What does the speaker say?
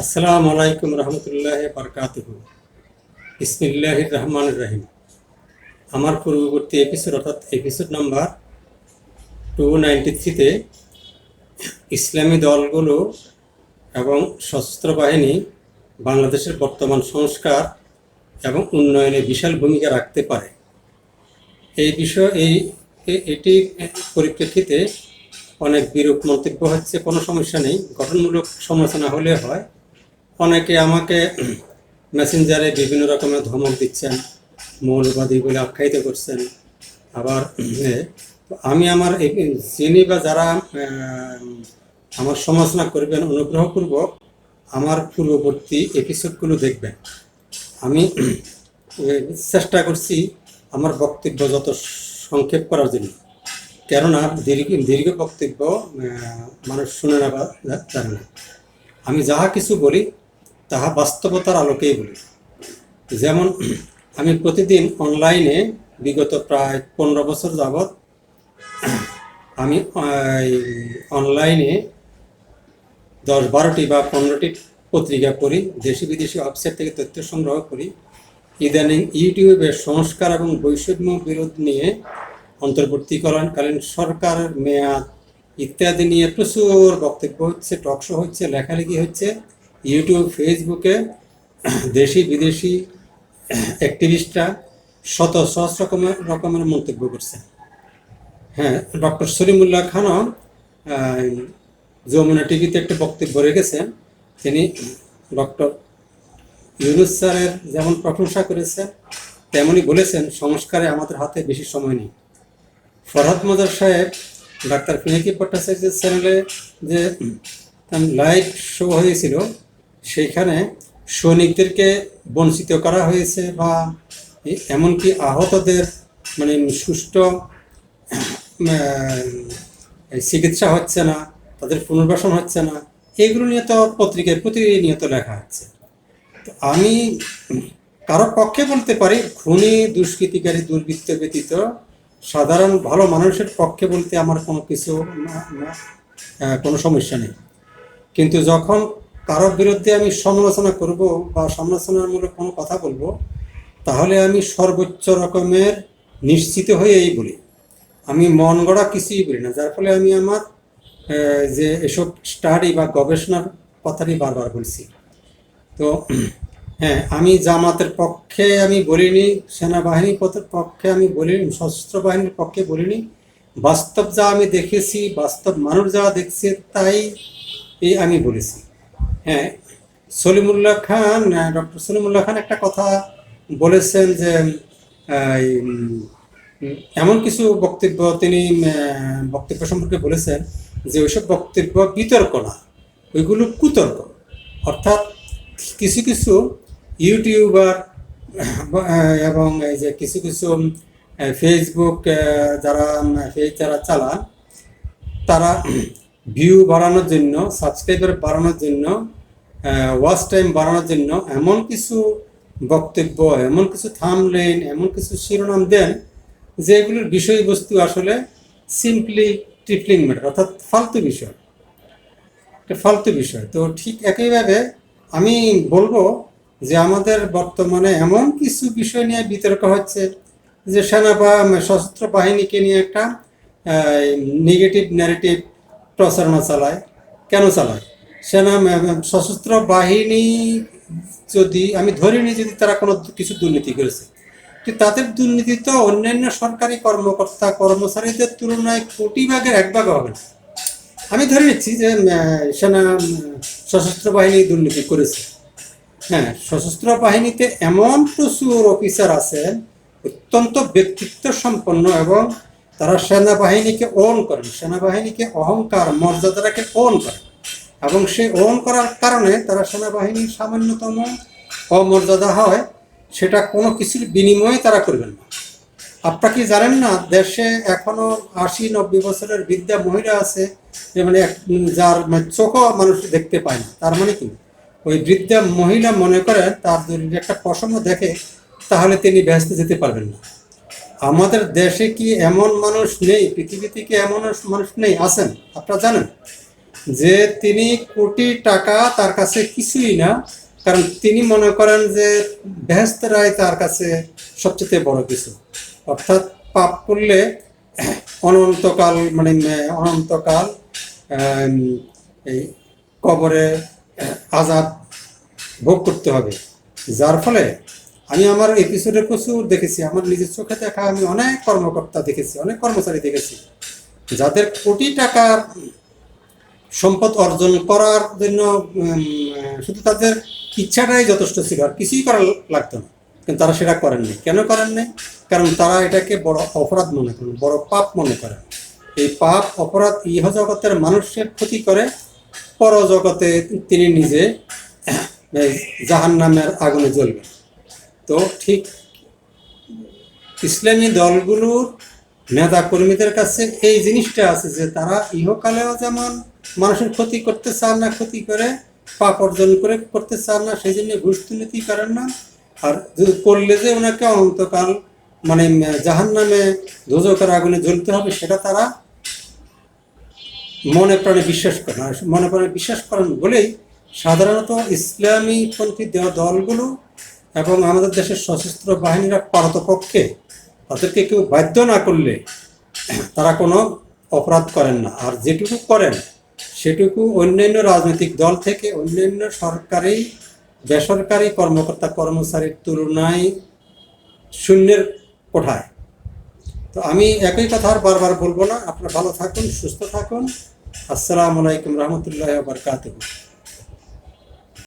আসসালামু আলাইকুম রহমতুল্লাহ বরকাতুহ। ইসমিল্লাহ রহমান রহিম। আমার পূর্ববর্তী এপিসোড অর্থাৎ এপিসোড নাম্বার টু নাইনটি থ্রিতে ইসলামী দলগুলো এবং সশস্ত্র বাহিনী বাংলাদেশের বর্তমান সংস্কার এবং উন্নয়নে বিশাল ভূমিকা রাখতে পারে। এই বিষয়, এই এটি পরিপ্রেক্ষিতে অনেক বিরূপ মন্তব্য হচ্ছে, কোনো সমস্যা নেই। গঠনমূলক সমালোচনা হলে হয়। অনেকে আমাকে মেসেঞ্জারে বিভিন্ন রকমের ধমক দিচ্ছেন মৌলবাদী বলে আখ্যায়িত করছেন। আবার আমি আমার যিনি বা যারা আমার সমালোচনা করবেন অনুগ্রহপূর্বক আমার পূর্ববর্তী এপিসোডগুলো দেখবেন। আমি চেষ্টা করছি আমার বক্তব্য যত সংক্ষেপ করার জন্য। কেননা দীর্ঘ দীর্ঘ বক্তব্য মানুষ শুনে না বা জানে না। আমি যাহা কিছু বলি তাহা বাস্তবতার আলোকেই বলি। যেমন, আমি প্রতিদিন অনলাইনে বিগত প্রায় পনেরো বছর যাবৎ আমি অনলাইনে দশ বারোটি বা পনেরোটি পত্রিকা পড়ি দেশি বিদেশি ওয়েবসাইট থেকে তথ্য সংগ্রহ করি। ইদানিং ইউটিউবের সংস্কার এবং বৈষম্য বিরোধ নিয়ে অন্তর্বর্তীকরণকালীন সরকারের মেয়াদ ইত্যাদি নিয়ে প্রচুর বক্তব্য হচ্ছে টকশো হচ্ছে, লেখালেখি হচ্ছে। ইউটিউব ফেসবুকে দেশি, বিদেশি অ্যাক্টিভিস্টরা শত, সহস্র রকমের রকমের মন্তব্য করছে। হ্যাঁ ডক্টর সলিমুল্লাহ খানও যমুনা টিভিতে একটা বক্তব্য রেখেছেন তিনি ডক্টর ইউনুস স্যারের যেমন প্রশংসা করেছেন তেমনই বলেছেন, সংস্কারে আমাদের হাতে বেশি সময় নেই। ফরহাদ মজার সাহেব, ডাক্তার পিনাকি ভট্টাচার্যের চ্যানেলে যে লাইভ শো হয়েছিল সেইখানে সৈনিকদেরকে বঞ্চিত করা হয়েছে বা এমনকি আহতদের মানে সুষ্ঠু চিকিৎসা হচ্ছে না, তাদের পুনর্বাসন হচ্ছে না, এগুলো নিয়ে তো পত্রিকায় প্রতিনিয়ত লেখা হচ্ছে তো আমি কারও পক্ষে বলতে পারি, খুনি, দুষ্কৃতিকারী, দুর্বৃত্ত ব্যতীত সাধারণ ভালো মানুষের পক্ষে বলতে আমার কোনো কিছু কোনো সমস্যা নেই। কিন্তু যখন কারও বিরুদ্ধে আমি সমালোচনা করব বা সমালোচনামূলক কোনো কথা বলব, তাহলে আমি সর্বোচ্চ রকমের নিশ্চিত হয়ে এই বলি। আমি মন গড়া কিছুই বলি না, যার ফলে আমি আমার যে এসব স্টাডি বা গবেষণার কথাটি বারবার বলছি। তো হ্যাঁ আমি জামাতের পক্ষে আমি বলিনি সেনাবাহিনীর পক্ষে আমি বলিনি, সশস্ত্র বাহিনীর পক্ষে বলিনি। বাস্তব যা আমি দেখেছি, বাস্তব মানুষ যা দেখছে, তাই এই আমি বলেছি। হ্যাঁ সলিমুল্লাহ খান ডক্টর সলিমুল্লাহ খান একটা কথা বলেছেন যে এমন কিছু বক্তব্য তিনি বক্তব্য সম্পর্কে বলেছেন যে ওইসব বক্তব্য বিতর্ক না, ওইগুলো কুতর্ক। অর্থাৎ কিছু কিছু ইউটিউবার এবং এই যে কিছু কিছু ফেসবুক যারা পেজ যারা চালান, তারা ভিউ বাড়ানোর জন্য সাবস্ক্রাইবার বাড়ানোর জন্য ওয়াচ টাইম বাড়ানোর জন্য এমন কিছু বক্তব্য, এমন কিছু থামলেন এমন কিছু শিরোনাম দেন যেগুলোর বিষয়বস্তু আসলে সিম্পলি ট্রিপলিং ম্যাটার অর্থাৎ ফালতু বিষয়। একটা ফালতু বিষয়। তো ঠিক একইভাবে আমি বলব যে আমাদের বর্তমানে এমন কিছু বিষয় নিয়ে বিতর্ক হচ্ছে যে সেনা বা সশস্ত্র বাহিনীকে নিয়ে একটা নেগেটিভ ন্যারেটিভ প্রচারণা চালায়। কেন চালায়? সেনা সশস্ত্র বাহিনী যদি, আমি ধরে নিই যদি তারা কোনো কিছু দুর্নীতি করেছে তাদের দুর্নীতি তো অন্যান্য সরকারি কর্মকর্তা, কর্মচারীদের তুলনায় কোটি ভাগের এক ভাগ হবে না। আমি ধরে নিচ্ছি যে সেনা সশস্ত্র বাহিনী দুর্নীতি করেছে। হ্যাঁ সশস্ত্র বাহিনীতে এমন প্রচুর অফিসার আছেন, অত্যন্ত ব্যক্তিত্ব সম্পন্ন এবং তারা সেনাবাহিনীকে ওন করেন সেনাবাহিনীকে অহংকার, মর্যাদাটাকে ওন করেন এবং সেই ওন করার কারণে তারা সেনাবাহিনীর সামান্যতম অমর্যাদা হয়, সেটা কোনো কিছুর বিনিময়ে তারা করবেন না। আপনারা কি জানেন না, দেশে এখনও আশি নব্বই বছরের বৃদ্ধা মহিলা আছে, যে মানে যার মানে চোখও মানুষ দেখতে পায় না। তার মানে কি? ওই বৃদ্ধা মহিলা মনে করেন তার যদি একটা পশম দেখে, তাহলে তিনি ব্যস্ত যেতে পারবেন না। আমাদের দেশে কি এমন মানুষ নেই? পৃথিবীতে কি এমন মানুষ নেই? আছেন? আপনারা জানেন? যে তিনি কোটি টাকা তার কাছে কিছুই না, কারণ তিনি মনে করেন যে বেহেস্তরাই তার কাছে সবচেয়ে বড় কিছু। অর্থাৎ পাপ করলে অনন্তকাল মানে অনন্তকাল এই কবরে আজাদ ভোগ করতে হবে। যার ফলে আমি আমার এপিসোডে প্রচুর দেখেছি, আমার নিজের চোখে দেখা আমি অনেক কর্মকর্তা দেখেছি, অনেক কর্মচারী দেখেছি। যাদের কোটি টাকার সম্পদ অর্জন করার জন্য শুধু তাদের ইচ্ছাটাই যথেষ্ট ছিল, আর কিছুই করা লাগতো না। কিন্তু তারা সেটা করেননি। কেন করেননি? কারণ তারা এটাকে বড় অপরাধ মনে করেন, বড় পাপ মনে করেন। এই পাপ, অপরাধ ইহ জগতের মানুষের ক্ষতি করে পর জগতে তিনি নিজে জাহান নামের আগুনে জ্বলবেন। তো ঠিক ইসলামী দলগুলোর নেতা কর্মীদের কাছে এই জিনিসটা আছে যে তারা ইহকালেও যেমন মানুষের ক্ষতি করতে চান না, ক্ষতি করে, পাপ অর্জন করে করতে চান না, সেই জন্য ঘুষ দুর্নীতি করেন না? আর করলে যে ওনাকে অনন্তকাল মানে জাহান নামে ধোজকের আগুনে জ্বলতে হবে, সেটা তারা মনে প্রাণে বিশ্বাস করেন। আর মনে প্রাণে বিশ্বাস করেন বলেই সাধারণত ইসলামী পন্থী দেওয়া দলগুলো এবং আমাদের দেশের সশস্ত্র বাহিনীরা পারতপক্ষে তাদেরকে কেউ বাধ্য না করলে তারা কোনো অপরাধ করেন না। আর যেটুকু করেন, সেটুকু অন্যান্য রাজনৈতিক দল থেকে, অন্যান্য সরকারি বেসরকারি কর্মকর্তা কর্মচারীর তুলনায় শূন্যের কোঠায়। তো আমি একই কথা আর বারবার বলব না। আপনারা ভালো থাকুন, সুস্থ থাকুন। আসসালামু আলাইকুম রহমতুল্লাহ বারকাতুহ।